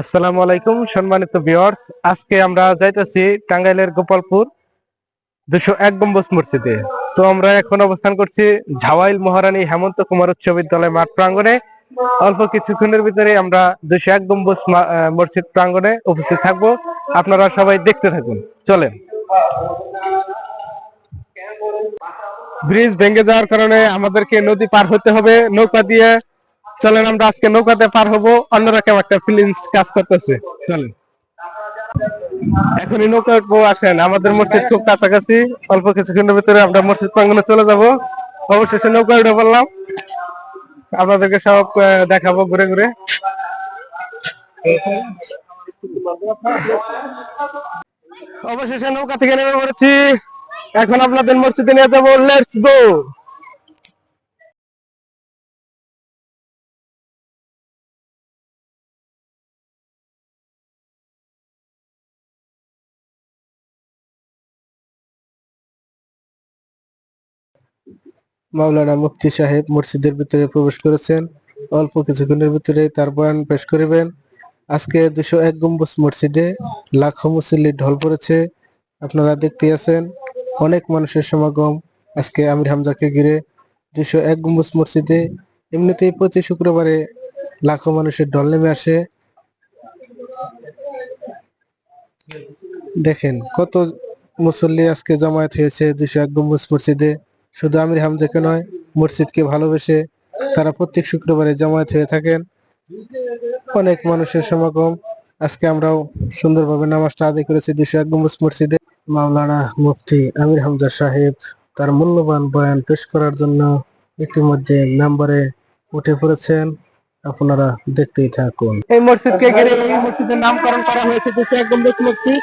আসসালামু আলাইকুম, সম্মানিত ভিউয়ার্স আজকে আমরা যাইতেছি টাঙ্গাইলের গোপালপুর দুশো এক গম্বুজ মসজিদে। তো আমরা এখন অবস্থান করছি ঝাওয়াইল মহারানী হেমন্ত কুমার উচ্চ বিদ্যালয় মাঠ প্রাঙ্গণে। অল্প কিছুক্ষণের ভিতরে আমরা দুশো এক গম্বুজ মসজিদ প্রাঙ্গণে উপস্থিত থাকব। আপনারা সবাই দেখতে থাকুন। চলেন। ব্রিজ ভেঙে যাওয়ার কারণে আমাদেরকে নদী পার হতে হবে, নৌকা দিয়ে চলেন, আমরা আজকে নৌকাতে পার হব। অন্যরকম একটা ফিলিংস কাজ করতেছে। চলেন। এখনই নৌকা উঠবো আসেন। আমাদের মসজিদ খুব কাছাকাছি। অল্প কিছুক্ষণের ভিতরে আমরা মসজিদ প্রাঙ্গনে চলে যাব। অবশেষে নৌকা উঠে পড়লাম। আপনাদেরকে সব দেখাবো ঘুরে ঘুরে। অবশেষে নৌকা থেকে নেমে পড়েছি। এখন আপনাদের মসজিদে নিয়ে যাব। লেটস গো মাওলানা মুফতি সাহেব মসজিদের ভিতরে প্রবেশ করেছেন। অল্প কিছুক্ষণের ভিতরে তার বয়ান পেশ করিবেন। আজকে দুশো এক গম্বুজ মসজিদে লাখো মুসল্লি ঢল পড়েছে। আপনারা দেখতে আছেন, অনেক মানুষের সমাগম আজকে আমির হামজাকে ঘিরে। দুশো এক গম্বুজ মসজিদে এমনিতেই প্রতি শুক্রবারে লাখো মানুষের ঢল নেমে আসে। দেখেন কত মুসল্লি আজকে জমায়েত হয়েছে দুশো এক গম্বুজ মসজিদে। শুধু আমির হামজাকে নয় মসজিদকে ভালোবেসে তারা প্রত্যেক শুক্রবারে জমায়েত হয়ে থাকেন। অনেক মানুষের সমাগম। আজকে আমরাও সুন্দরভাবে নামাজটা আদায় করেছি দুশো এক গম্বুজ মসজিদে। মাওলানা মুফতি আমির হামজা সাহেব তার মূল্যবান বয়ান পেশ করার জন্য ইতিমধ্যে মেম্বারে উঠে পড়েছেন। আপনারা দেখতেই থাকুন। এই মসজিদকে ঘিরে এই মসজিদের নামকরণ করা হয়েছে দুশো এক গম্বুজ মসজিদ।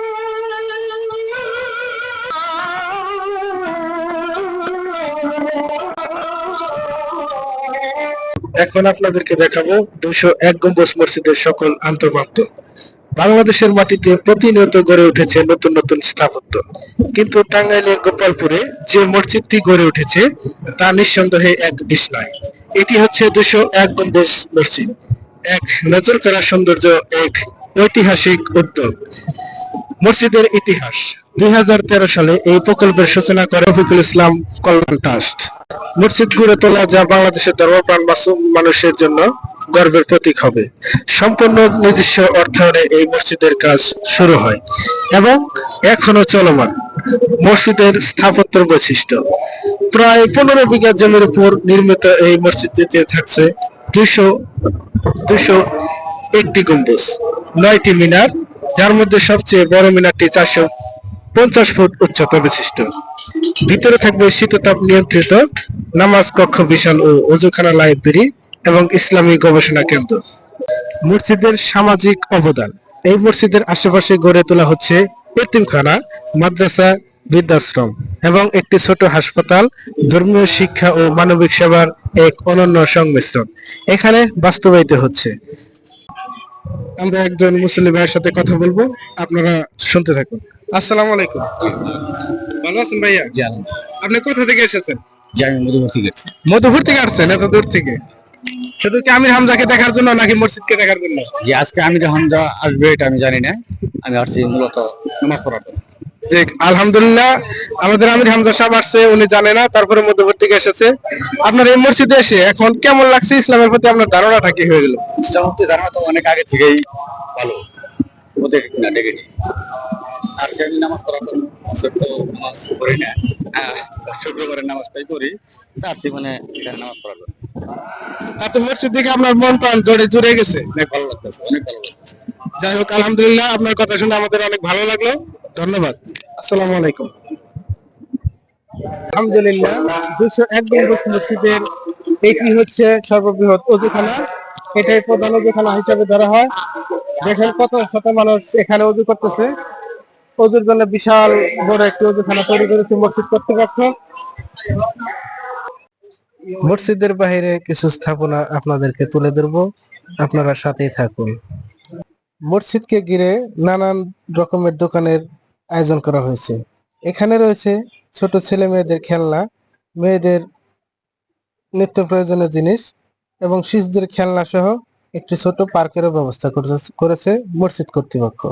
এখন আপনাদেরকে দেখাবো দুশো এক গম্বুজ মসজিদের সকল আন্তর্বান্ত বাংলাদেশের মাটিতে প্রতিনিয়ত গড়ে উঠেছে নতুন নতুন স্থাপত্য। কিন্তু টাঙ্গাইলের গোপালপুরে যে মসজিদটি গড়ে উঠেছে, তা নিঃসন্দেহে এক বিস্ময়। এটি হচ্ছে দুশো এক গম্বুজ মসজিদ। এক নজর করা সৌন্দর্য, এক ঐতিহাসিক উদ্যোগ। মসজিদের ইতিহাস। দুই হাজার তেরো সালে এই প্রকল্পের সূচনা করে রফিকুল ইসলাম কল্যাণ ট্রাস্ট। মসজিদ গড়ে তোলা যা বাংলাদেশের ধর্মপ্রাণ মানুষের জন্য গর্বের প্রতীক হবে। সম্পূর্ণ নিজস্ব অর্থায়নে এই মসজিদের কাজ শুরু হয় এবং এখনও চলমান মসজিদের স্থাপত্য বৈশিষ্ট্য। প্রায় পনেরো বিঘা জমির উপর নির্মিত এই মসজিদটিতে থাকছে দুশো দুশো একটি গম্বুজ, নয়টি মিনার যার মধ্যে সবচেয়ে বড় মিনারটি চারশো পঞ্চাশ ফুট উচ্চতা বিশিষ্ট। ভিতরে থাকবে শীততাপ নিয়ন্ত্রিত, নামাজ কক্ষ বিশাল ও অজুখানা লাইব্রেরি এবং ইসলামী গবেষণা কেন্দ্র। মসজিদের সামাজিক অবদান। এই মসজিদের আশেপাশে গড়ে তোলা হচ্ছে এতিমখানা, মাদ্রাসা, বৃদ্ধাশ্রম এবং একটি ছোট হাসপাতাল, ধর্মীয় শিক্ষা ও মানবিক সেবার এক অনন্য সংমিশ্রণ। এখানে বাস্তবায়িত হচ্ছে। আমরা একজন মুসলিম ভাইয়ের সাথে কথা বলব। আপনারা শুনতে থাকুন। আসসালামু আলাইকুম। ভালো আছেন ভাইয়া? আপনি কোথা থেকে এসেছেন? জানি আমি থেকে গেছি মধুপুর থেকে আসছেন এত দূর থেকে। শুধু কি আমির হামজাকে দেখার জন্য নাকি মসজিদকে দেখার জন্য? যে আজকে আমি যখন যা আসবে এটা আমি জানি না। আমি আসছি মূলত নামাজ পড়ার জন্য। যে আলহামদুলিল্লাহ আমাদের আমির হামজা সাহেব আসছে উনি জানে না তারপরে মধ্যবর্তী এসেছে। আপনার এই মসজিদে এসে এখন কেমন লাগছে ইসলামের প্রতি আপনার ধারণাটা কি হয়ে গেল? ইসলাম জানা তো অনেক আগে থেকেই ভালো। ওদের না ডেকেনি আর সে নামাজ পড়ার জন্য তো নামাজ পড়ি না। শুক্রবারের নামাজটাই পড়ি তার এখানে নামাজ পড়ার তাতে মসজিদ দিকে আপনার মন প্রাণ জড়ে জুড়ে গেছে। অনেক ভালো লাগতেছে অনেক ভালো লাগতেছে। যাই হোক আলহামদুলিল্লাহ আপনার কথা শুনে আমাদের অনেক ভালো লাগল। ধন্যবাদ। আসসালামু আলাইকুম। আলহামদুলিল্লাহ দুশো এক মসজিদের এটি হচ্ছে সর্ববৃহৎ অজুখানা। এটাই প্রধান অজুখানা হিসেবে ধরা হয়। দেখেন কত শত মানুষ এখানে অজু করতেছে। অজুর জন্য বিশাল বড় একটি অজুখানা তৈরি করেছে মসজিদ কর্তৃপক্ষ। মসজিদের বাইরে কিছু স্থাপনা আপনাদেরকে তুলে ধরবো। আপনারা সাথেই থাকুন। মসজিদকে ঘিরে নানান রকমের দোকানের আয়োজন করা হয়েছে। এখানে রয়েছে ছোট ছেলে মেয়েদের খেলনা, মেয়েদের নিত্য প্রয়োজনীয় জিনিস এবং শিশুদের খেলনা সহ একটি ছোট পার্কেরও ব্যবস্থা করছে- মসজিদ কর্তৃপক্ষ।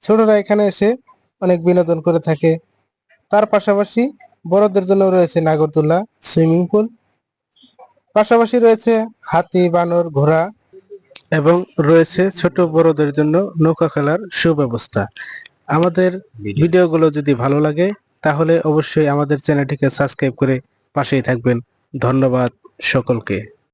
ছোটরা এখানে এসে অনেক বিনোদন করে থাকে। তার পাশাপাশি বড়দের জন্য রয়েছে নাগরদোলা, সুইমিং পুল। পাশাপাশি রয়েছে হাতি, বানর, ঘোড়া এবং রয়েছে ছোট বড়দের জন্য নৌকা খেলার সুব্যবস্থা। আমাদের ভিডিওগুলো যদি ভালো লাগে তাহলে অবশ্যই আমাদের চ্যানেলটিকে সাবস্ক্রাইব করে পাশেই থাকবেন। ধন্যবাদ সকলকে।